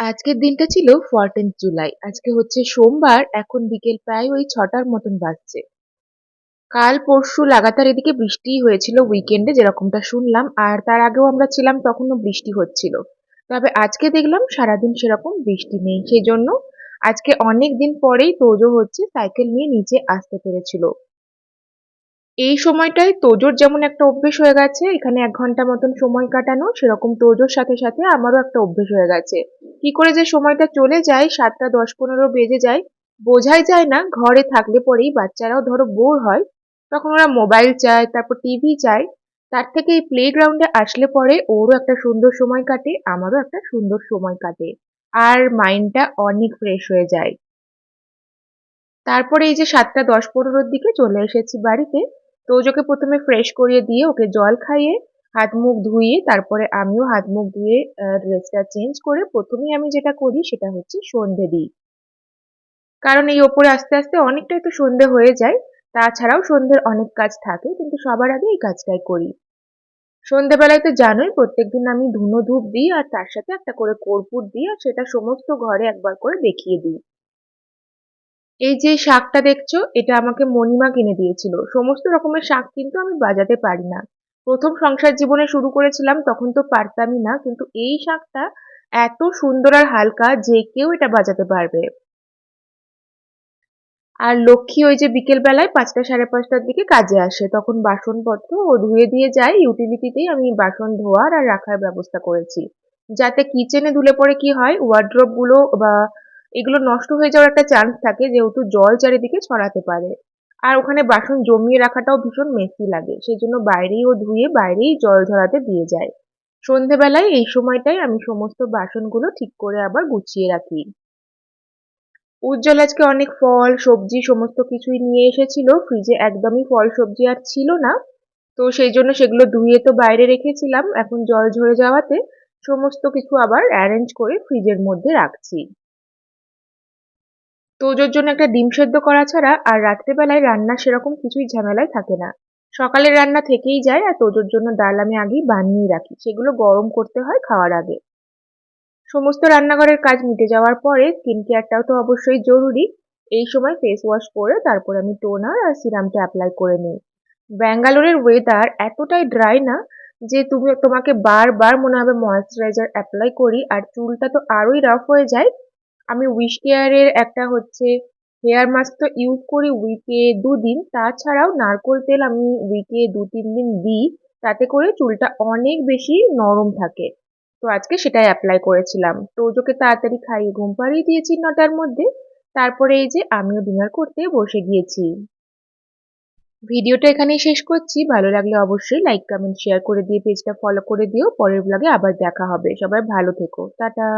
আজকের দিনটা ছিল ফোরটিন্থ জুলাই। আজকে হচ্ছে সোমবার, এখন বিকেল প্রায় ওই ছটার মতন বাজছে। কাল পরশু লাগাতার এদিকে বৃষ্টি হয়েছিল উইকেন্ডে যেরকমটা শুনলাম, আর তার আগেও আমরা ছিলাম, তখনও বৃষ্টি হচ্ছিল। তবে আজকে দেখলাম সারাদিন সেরকম বৃষ্টি নেই সেই জন্য আজকে অনেক দিন পরেই তোজো হচ্ছে সাইকেল নিয়ে নিচে আসতে পেরেছিল। এই সময়টায় তোজোর যেমন একটা অভ্যেস হয়ে গেছে, এখানে এক ঘণ্টা মতন সময় কাটানো, সেরকম তোজোর সাথে সাথে আমারও একটা অভ্যেস হয়ে গেছে। কি করে যে সময়টা চলে যায়, সাতটা দশ পনেরো বেজে যায়, বোঝাই যায় না, ঘরে থাকলে পরেই বাচ্চারাও ধরো বোর হয়, তখন ওরা মোবাইল চায়, তারপর টিভি চায়, তার থেকে এই প্লে গ্রাউন্ডে আসলে পরে ওরও একটা সুন্দর সময় কাটে, আমারও একটা সুন্দর সময় কাটে, আর মাইন্ডটা অনেক ফ্রেশ হয়ে যায়। তারপরে এই যে সাতটা দশ পনেরোর দিকে চলে এসেছি বাড়িতে তোজোকে প্রথমে ফ্রেশ করিয়ে দিয়ে ওকে জল খাইয়ে হাত মুখ ধুইয়ে তারপরে আমিও হাত মুখ ধুয়ে ড্রেসটা চেঞ্জ করে প্রথমেই আমি যেটা করি সেটা হচ্ছে সন্ধে দিই। কারণ এই ওপরে আস্তে আস্তে অনেকটাই তো সন্ধে হয়ে যায়, তাছাড়াও সন্ধ্যের অনেক কাজ থাকে, কিন্তু সবার আগে এই কাজটাই করি। সন্ধেবেলায় তো জানোই প্রত্যেকদিন আমি ধুনো ধূপ দিই আর তার সাথে একটা করে কর্পূর দিই আর সেটা সমস্ত ঘরে একবার করে দেখিয়ে দিই। এই যে শাকটা দেখছ, এটা আমাকে মণিমা কিনে দিয়েছিল। সমস্ত রকমের শাক কিন্তু আমি বাজাতে পারি না। প্রথম সংসার জীবনে শুরু করেছিলাম, তখন তো পারতামই না, কিন্তু এই শাকটা এত সুন্দর আর হালকা যে কেউ এটা বাজাতে পারবে। আর লক্ষ্মী ওই যে বিকেল বেলায় পাঁচটা সাড়ে পাঁচটার দিকে কাজে আসে। তখন বাসনপত্র ও ধুয়ে দিয়ে যায়, ইউটিলিটিতেই আমি বাসন ধোয়ার আর রাখার ব্যবস্থা করেছি। যাতে কিচেনে ধুলে পরে কি হয় ওয়ার্ড্রপগুলো বা এগুলো নষ্ট হয়ে যাওয়ার একটা চান্স থাকে যেহেতু জল চারিদিকে ছড়াতে পারে। আর ওখানে বাসন জমিয়ে রাখাটাও ভীষণ মেসি লাগে সেই জন্য বাইরেই ও ধুয়ে বাইরেই জল ঝরাতে দিয়ে যায়। সন্ধেবেলায় এই সময়টাই আমি সমস্ত বাসনগুলো ঠিক করে আবার গুছিয়ে রাখি। উজ্জ্বল আজকে অনেক ফল, সবজি, সমস্ত কিছুই নিয়ে এসেছিল। ফ্রিজে একদমই ফল, সবজি আর ছিল না। তো সেই জন্য সেগুলো ধুয়ে তো বাইরে রেখেছিলাম। এখন জল ঝরে যাওয়াতে সমস্ত কিছু আবার অ্যারেঞ্জ করে ফ্রিজের মধ্যে রাখছি। তোজোর জন্য একটা ডিম সেদ্ধ করা ছাড়া আর রাত্রেবেলায় রান্না সেরকম কিছুই ঝামেলায় থাকে না। সকালের রান্না থেকেই যায় আর তোজোর জন্য ডাল আমি আগেই বানিয়ে রাখি। সেগুলো গরম করতে হয় খাওয়ার আগে। সমস্ত রান্নাঘরের কাজ মিটে যাওয়ার পরে স্কিন কেয়ারটাও তো অবশ্যই জরুরি। এই সময় ফেস ওয়াশ করে তারপর আমি টোনার আর সিরামটা অ্যাপ্লাই করে নিই। ব্যাঙ্গালোরের ওয়েদার এতটাই ড্রাই না যে তুমি তোমাকে বারবার মনে হবে ময়েশ্চারাইজার অ্যাপ্লাই করি আর চুলটা তো আরোই রাফ হয়ে যায়। আমি উইশ কেয়ারের একটা হচ্ছে হেয়ার মাস্ক তো ইউজ করি উইকে দুদিন। তাছাড়াও নারকোল তেল আমি উইকে দু তিন দিন দিই, তাতে করে চুলটা অনেক বেশি নরম থাকে। তো আজকে সেটাই অ্যাপ্লাই করেছিলাম। তো ওজোকে তাড়াতাড়ি খাইয়ে ঘুম পাড়িয়ে দিয়েছি নটার মধ্যে। তারপরে এই যে আমিও ডিনার করতে বসে গিয়েছি। ভিডিওটা এখানেই শেষ করছি। ভালো লাগলে অবশ্যই লাইক কমেন্ট শেয়ার করে দিয়ে পেজটা ফলো করে দিও। পরের ব্লগে আবার দেখা হবে। সবাই ভালো থেকো। টাটা।